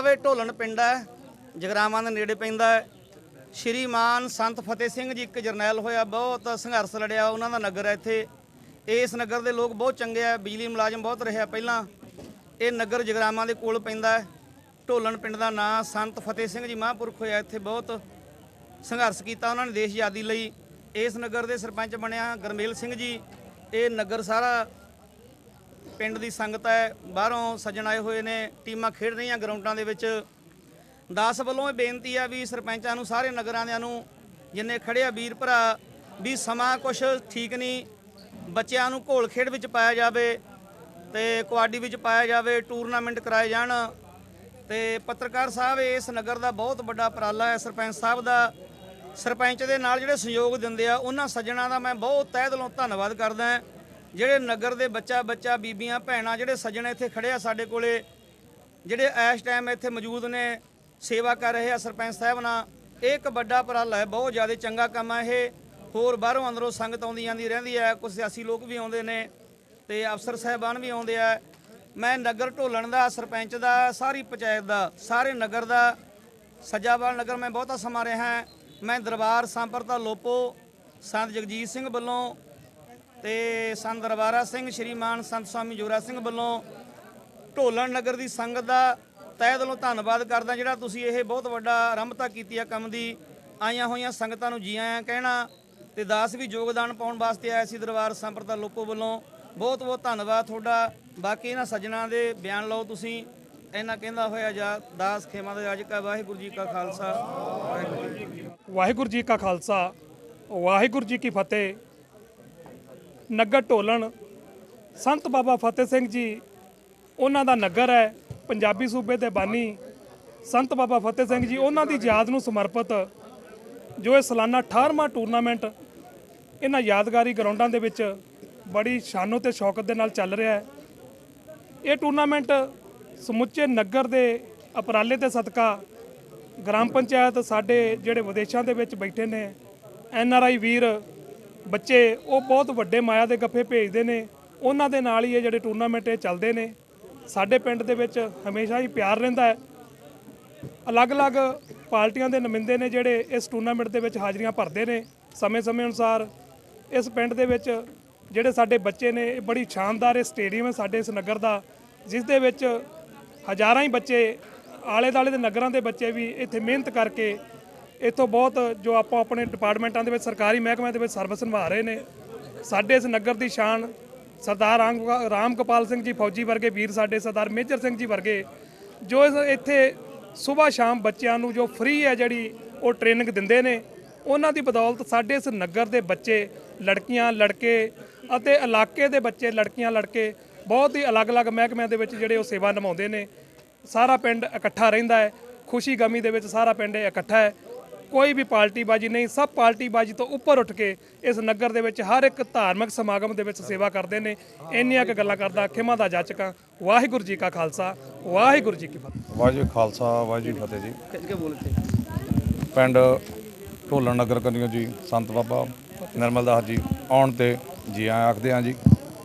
ਸਾਹਿਬ ਇਹ ਢੋਲਣ ਪਿੰਡ ਹੈ, ਜਗਰਾਵਾਂ ਦੇ ਨੇੜੇ ਪੈਂਦਾ ਹੈ। ਸ਼੍ਰੀਮਾਨ ਸੰਤ ਫਤਿਹ ਸਿੰਘ ਜੀ ਇੱਕ ਜਰਨੈਲ ਹੋਇਆ, ਬਹੁਤ ਸੰਘਰਸ਼ ਲੜਿਆ, ਉਹਨਾਂ ਦਾ ਨਗਰ ਹੈ ਇੱਥੇ। ਇਸ ਨਗਰ ਦੇ ਲੋਕ ਬਹੁਤ ਚੰਗੇ ਆ, ਬਿਜਲੀ ਮੁਲਾਜ਼ਮ ਬਹੁਤ ਰਿਹਾ ਪਹਿਲਾਂ। ਇਹ ਨਗਰ ਜਗਰਾਵਾਂ ਦੇ ਕੋਲ ਪੈਂਦਾ ਹੈ। ਢੋਲਣ ਪਿੰਡ ਦਾ ਨਾਂ ਸੰਤ ਫਤਿਹ ਸਿੰਘ ਜੀ ਮਹਾਂਪੁਰਖ ਹੋਇਆ, ਇੱਥੇ ਬਹੁਤ ਸੰਘਰਸ਼ ਕੀਤਾ ਉਹਨਾਂ ਨੇ ਦੇਸ਼ ਆਜ਼ਾਦੀ ਲਈ। ਇਸ ਨਗਰ ਦੇ ਸਰਪੰਚ ਬਣਿਆ ਗਰਮੇਲ ਸਿੰਘ ਜੀ। ਇਹ ਨਗਰ ਸਾਰਾ ਪਿੰਡ ਦੀ ਸੰਗਤ ਹੈ, ਬਾਹਰੋਂ ਸੱਜਣ ਆਏ ਹੋਏ ਨੇ, ਟੀਮਾਂ ਖੇਡ ਰਹੀਆਂ ਗਰਾਊਂਡਾਂ ਦੇ ਵਿੱਚ। ਦਾਸ ਵੱਲੋਂ ਇਹ ਬੇਨਤੀ ਆ ਵੀ ਸਰਪੰਚਾਂ ਨੂੰ, ਸਾਰੇ ਨਗਰਾਂ ਦਿਆਂ ਨੂੰ, ਜਿੰਨੇ ਖੜੇ ਆ ਵੀਰ ਭਰਾ, ਵੀ ਸਮਾਂ ਕੁਛ ਠੀਕ ਨਹੀਂ, ਬੱਚਿਆਂ ਨੂੰ ਘੋਲ ਖੇਡ ਵਿੱਚ ਪਾਇਆ ਜਾਵੇ ਤੇ ਕੁਆਡੀ ਵਿੱਚ ਪਾਇਆ ਜਾਵੇ, ਟੂਰਨਾਮੈਂਟ ਕਰਾਏ ਜਾਣ। ਤੇ ਪੱਤਰਕਾਰ ਸਾਹਿਬ, ਇਸ ਨਗਰ ਦਾ ਬਹੁਤ ਵੱਡਾ ਉਪਰਾਲਾ ਹੈ, ਸਰਪੰਚ ਸਾਹਿਬ ਦਾ। ਸਰਪੰਚ ਦੇ ਨਾਲ ਜਿਹੜੇ ਸਹਿਯੋਗ ਦਿੰਦੇ ਆ, ਉਹਨਾਂ ਸੱਜਣਾ ਦਾ ਮੈਂ ਬਹੁਤ ਤਹਿ ਦਿਲੋਂ ਧੰਨਵਾਦ ਕਰਦਾ। ਹਾਂ ਜਿਹੜੇ ਨਗਰ ਦੇ ਬੱਚਾ ਬੱਚਾ ਬੀਬੀਆਂ ਭੈਣਾਂ ਜਿਹੜੇ ਸੱਜਣ ਇੱਥੇ ਖੜੇ ਆ ਸਾਡੇ ਕੋਲੇ, ਜਿਹੜੇ ਇਸ ਟਾਈਮ ਇੱਥੇ ਮੌਜੂਦ ਨੇ, ਸੇਵਾ ਕਰ ਰਹੇ ਆ ਸਰਪੰਚ ਸਾਹਿਬ ਨਾਲ, ਇਹ ਇੱਕ ਵੱਡਾ ਉਪਰਾਲਾ ਹੈ, ਬਹੁਤ ਜ਼ਿਆਦਾ ਚੰਗਾ ਕੰਮ ਹੈ ਇਹ। ਹੋਰ ਬਾਹਰੋਂ ਅੰਦਰੋਂ ਸੰਗਤ ਆਉਂਦੀ ਜਾਂਦੀ ਰਹਿੰਦੀ ਹੈ ਕੁਝ ਸਿਆਸੀ ਲੋਕ ਵੀ ਆਉਂਦੇ ਨੇ ਤੇ ਅਫਸਰ ਸਾਹਿਬਾਨ ਵੀ ਆਉਂਦੇ ਆ। ਮੈਂ ਨਗਰ ਢੋਲਣ ਦਾ, ਸਰਪੰਚ ਦਾ, ਸਾਰੀ ਪੰਚਾਇਤ ਦਾ, ਸਾਰੇ ਨਗਰ ਦਾ, ਸੱਜਾਵਾਲ ਨਗਰ ਮੈਂ ਬਹੁਤਾ ਸਮਾਂ ਰਿਹਾ। ਮੈਂ ਦਰਬਾਰ ਸੰਪਰਤਾ ਲੋਪੋ, ਸੰਤ ਜਗਜੀਤ ਸਿੰਘ ਵੱਲੋਂ ਤੇ ਸੰਤ ਦਰਬਾਰਾ ਸਿੰਘ ਸ਼੍ਰੀਮਾਨ ਸੰਤ ਸਵਾਮੀ ਜੋਰਾ ਸਿੰਘ ਵੱਲੋਂ ਢੋਲਣ ਨਗਰ ਦੀ ਸੰਗਤ ਦਾ ਤਹਿ ਦਿਲੋਂ ਧੰਨਵਾਦ ਕਰਦਾ ਜਿਹੜਾ ਤੁਸੀਂ ਇਹ ਬਹੁਤ ਵੱਡਾ ਆਰੰਭਤਾ ਕੀਤੀ ਆ ਕੰਮ ਦੀ, ਆਈਆਂ ਹੋਈਆਂ ਸੰਗਤਾਂ ਨੂੰ ਜੀ ਆਇਆਂ ਕਹਿਣਾ ਤੇ ਦਾਸ ਵੀ ਯੋਗਦਾਨ ਪਾਉਣ ਵਾਸਤੇ ਆਇਆ ਸੀ ਦਰਬਾਰ ਸੰਪਰਦਾ ਲੋਪੋ ਵੱਲੋਂ। ਬਹੁਤ ਬਹੁਤ ਧੰਨਵਾਦ ਤੁਹਾਡਾ। ਬਾਕੀ ਇਹਨਾਂ ਸੱਜਣਾ ਦੇ ਬਿਆਨ ਲਓ ਤੁਸੀਂ। ਇਹਨਾਂ ਕਹਿੰਦਾ ਹੋਇਆ ਜਾ, ਦਾਸ ਖੇਮਾ ਦਾ ਰਾਜ ਕਾ ਵਾਹਿਗੁਰੂ ਜੀ ਕਾ ਖਾਲਸਾ। ਵਾਹਿਗੁਰੂ ਜੀ ਵਾਹਿਗੁਰੂ ਜੀ ਕਾ ਖਾਲਸਾ। ਵਾਹਿਗੁਰੂ ਜੀ ਕੀ ਫਤਿਹ। ਨਗਰ ਢੋਲਣ ਸੰਤ ਬਾਬਾ ਫਤਿਹ ਸਿੰਘ ਜੀ, ਉਹਨਾਂ ਦਾ ਨਗਰ ਹੈ, ਪੰਜਾਬੀ ਸੂਬੇ ਦੇ ਬਾਨੀ ਸੰਤ ਬਾਬਾ ਫਤਿਹ ਸਿੰਘ ਜੀ, ਉਹਨਾਂ ਦੀ ਯਾਦ ਨੂੰ ਸਮਰਪਿਤ ਜੋ ਇਹ ਸਾਲਾਨਾ 18ਵਾਂ ਟੂਰਨਾਮੈਂਟ ਇਹਨਾਂ ਯਾਦਗਾਰੀ ਗਰਾਊਂਡਾਂ ਦੇ ਵਿੱਚ ਬੜੀ ਸ਼ਾਨੋ ਤੇ ਸ਼ੌਕਤ ਦੇ ਨਾਲ ਚੱਲ ਰਿਹਾ ਹੈ। ਇਹ ਟੂਰਨਾਮੈਂਟ ਸਮੁੱਚੇ ਨਗਰ ਦੇ ਅਪਰਾਲੇ ਤੇ ਸਦਕਾ ਗ੍ਰਾਮ ਪੰਚਾਇਤ ਸਾਡੇ ਜਿਹੜੇ ਵਿਦੇਸ਼ਾਂ ਦੇ ਵਿੱਚ ਬੈਠੇ ਨੇ, ਐਨ ਆਰ ਆਈ ਵੀਰ ਬੱਚੇ ਉਹ ਬਹੁਤ ਵੱਡੇ ਮਾਇਆ ਦੇ ਗੱਫੇ ਭੇਜਦੇ ਨੇ। ਉਹਨਾਂ ਦੇ ਨਾਲ ਹੀ ਇਹ ਜਿਹੜੇ ਟੂਰਨਾਮੈਂਟ ਇਹ ਚੱਲਦੇ ਨੇ। ਸਾਡੇ ਪਿੰਡ ਦੇ ਵਿੱਚ ਹਮੇਸ਼ਾ ਹੀ ਪਿਆਰ ਰਹਿੰਦਾ ਹੈ। ਅਲੱਗ-ਅਲੱਗ ਪਾਰਟੀਆਂ ਦੇ ਨੁਮਾਇੰਦੇ ਨੇ ਜਿਹੜੇ ਇਸ ਟੂਰਨਾਮੈਂਟ ਦੇ ਵਿੱਚ ਹਾਜ਼ਰੀਆਂ ਭਰਦੇ ਨੇ। ਸਮੇਂ-ਸਮੇਂ ਅਨੁਸਾਰ ਇਸ ਪਿੰਡ ਦੇ ਵਿੱਚ ਜਿਹੜੇ ਸਾਡੇ ਬੱਚੇ ਨੇ, ਇਹ ਬੜੀ ਸ਼ਾਨਦਾਰ ਇਹ ਸਟੇਡੀਅਮ ਹੈ ਸਾਡੇ ਇਸ ਨਗਰ ਦਾ, ਜਿਸ ਦੇ ਵਿੱਚ ਹਜ਼ਾਰਾਂ ਹੀ ਬੱਚੇ ਆਲੇ-ਦਾਲੇ ਦੇ ਨਗਰਾਂ ਦੇ ਬੱਚੇ ਵੀ ਇੱਥੇ ਮਿਹਨਤ ਕਰਕੇ ਇੱਥੋਂ ਬਹੁਤ ਜੋ ਆਪਾਂ ਆਪਣੇ ਡਿਪਾਰਟਮੈਂਟਾਂ ਦੇ ਵਿੱਚ, ਸਰਕਾਰੀ ਮਹਿਕਮਿਆਂ ਦੇ ਵਿੱਚ ਸਰਵਿਸ ਨਿਭਾ ਰਹੇ ਨੇ। ਸਾਡੇ ਇਸ ਨਗਰ ਦੀ ਸ਼ਾਨ ਸਰਦਾਰ ਰਾਮ ਰਾਮ ਗੋਪਾਲ ਸਿੰਘ ਜੀ ਫੌਜੀ ਵਰਗੇ ਵੀਰ ਸਾਡੇ, ਸਰਦਾਰ ਮੇਜਰ ਸਿੰਘ ਜੀ ਵਰਗੇ, ਜੋ ਇੱਥੇ ਸਵੇਰ ਸ਼ਾਮ ਬੱਚਿਆਂ ਨੂੰ ਜੋ ਫ੍ਰੀ ਹੈ ਜਿਹੜੀ ਉਹ ਟ੍ਰੇਨਿੰਗ ਦਿੰਦੇ ਨੇ, ਉਹਨਾਂ ਦੀ ਬਦੌਲਤ ਸਾਡੇ ਇਸ ਨਗਰ ਦੇ ਬੱਚੇ, ਲੜਕੀਆਂ, ਲੜਕੇ ਅਤੇ ਇਲਾਕੇ ਦੇ ਬੱਚੇ, ਲੜਕੀਆਂ, ਲੜਕੇ ਬਹੁਤ ਹੀ ਅਲੱਗ-ਅਲੱਗ ਮਹਿਕਮਿਆਂ ਦੇ ਵਿੱਚ ਜਿਹੜੇ ਉਹ ਸੇਵਾ ਨਿਭਾਉਂਦੇ ਨੇ। ਸਾਰਾ ਪਿੰਡ ਇਕੱਠਾ ਰਹਿੰਦਾ ਹੈ ਖੁਸ਼ੀ ਗਮੀ ਦੇ ਵਿੱਚ ਸਾਰਾ ਪਿੰਡ ਇਕੱਠਾ ਹੈ। ਕੋਈ ਵੀ ਪਾਰਟੀਬਾਜੀ ਨਹੀਂ ਸਭ ਪਾਰਟੀਬਾਜੀ ਤੋਂ ਉੱਪਰ ਉੱਠ ਕੇ ਇਸ ਨਗਰ ਦੇ ਵਿੱਚ ਹਰ ਇੱਕ ਧਾਰਮਿਕ ਸਮਾਗਮ ਦੇ ਵਿੱਚ ਸੇਵਾ ਕਰਦੇ ਨੇ। ਇੰਨੀਆਂ ਕੁ ਗੱਲਾਂ ਕਰਦਾ ਖਿਮਾ ਦਾ ਜਾਚਕਾਂ ਵਾਹਿਗੁਰੂ ਜੀ ਕਾ ਖਾਲਸਾ ਵਾਹਿਗੁਰੂ ਜੀ ਕੀ ਫਤਿਹ। ਵਾਹਿਗੁਰੂ ਖਾਲਸਾ ਵਾਹਿਗੁਰੂ ਫਤਿਹ ਜੀ। ਖਿੱਚ ਕੇ ਬੋਲ ਇੱਥੇ? ਪਿੰਡ ਢੋਲਣ ਨਗਰ ਕੰਨਿਓ ਜੀ ਸੰਤ ਬਾਬਾ ਨਿਰਮਲ ਦਾਸ ਜੀ ਆਉਣ ਤੇ ਜੀ ਆਇਆਂ ਆਖਦੇ ਹਾਂ ਜੀ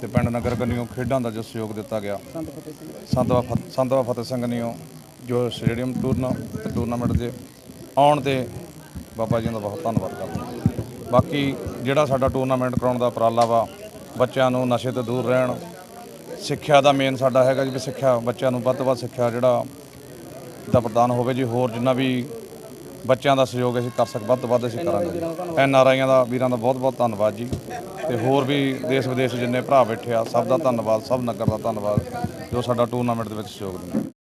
ਤੇ ਪਿੰਡ ਨਗਰ ਕੰਨਿਓ ਖੇਡਾਂ ਦਾ ਜੋ ਸਹਿਯੋਗ ਦਿੱਤਾ ਗਿਆ। ਸੰਤ ਬਾਬਾ ਫਤ- ਸੰਤ ਬਾਬਾ ਫਤਿਹ ਸਿੰਘ ਨਿਓ ਜੋ ਸਟੇਡੀਅਮ ਟੂਰਨਾ ਟੂਰਨਾਮੈਂਟ ਦੇ ਆਉਣ ਤੇ ਬਾਬਾ ਜੀ ਦਾ ਬਹੁਤ ਧੰਨਵਾਦ ਕਰਦਾ। ਬਾਕੀ ਜਿਹੜਾ ਸਾਡਾ ਟੂਰਨਾਮੈਂਟ ਕਰਾਉਣ ਦਾ ਉਪਰਾਲਾ ਵਾ, ਬੱਚਿਆਂ ਨੂੰ ਨਸ਼ੇ ਤੋਂ ਦੂਰ ਰਹਿਣ, ਸਿੱਖਿਆ ਦਾ ਮੇਨ ਸਾਡਾ ਹੈਗਾ ਜੀ ਵੀ ਸਿੱਖਿਆ, ਬੱਚਿਆਂ ਨੂੰ ਵੱਧ ਤੋਂ ਵੱਧ ਸਿੱਖਿਆ ਜਿਹੜਾ ਦਾ ਪ੍ਰਦਾਨ ਹੋਵੇ ਜੀ, ਹੋਰ ਜਿੰਨਾ ਵੀ ਬੱਚਿਆਂ ਦਾ ਸਹਿਯੋਗ ਅਸੀਂ ਕਰ ਸਕ, ਵੱਧ ਤੋਂ ਵੱਧ ਅਸੀਂ ਕਰਾਂਗੇ ਐਨ ਆਰ ਆਈਆਂ ਦਾ, ਵੀਰਾਂ ਦਾ ਬਹੁਤ ਬਹੁਤ ਧੰਨਵਾਦ ਜੀ। ਤੇ ਹੋਰ ਵੀ ਦੇਸ਼ ਵਿਦੇਸ਼ ਜਿੰਨੇ ਭਰਾ ਬੈਠੇ ਆ, ਸਭ ਦਾ ਧੰਨਵਾਦ, ਸਭ ਨਗਰ ਦਾ ਧੰਨਵਾਦ, ਜੋ ਸਾਡਾ ਟੂਰਨਾਮੈਂਟ ਦੇ ਵਿੱਚ ਸਹਿਯੋਗ ਦਿੰਦੇ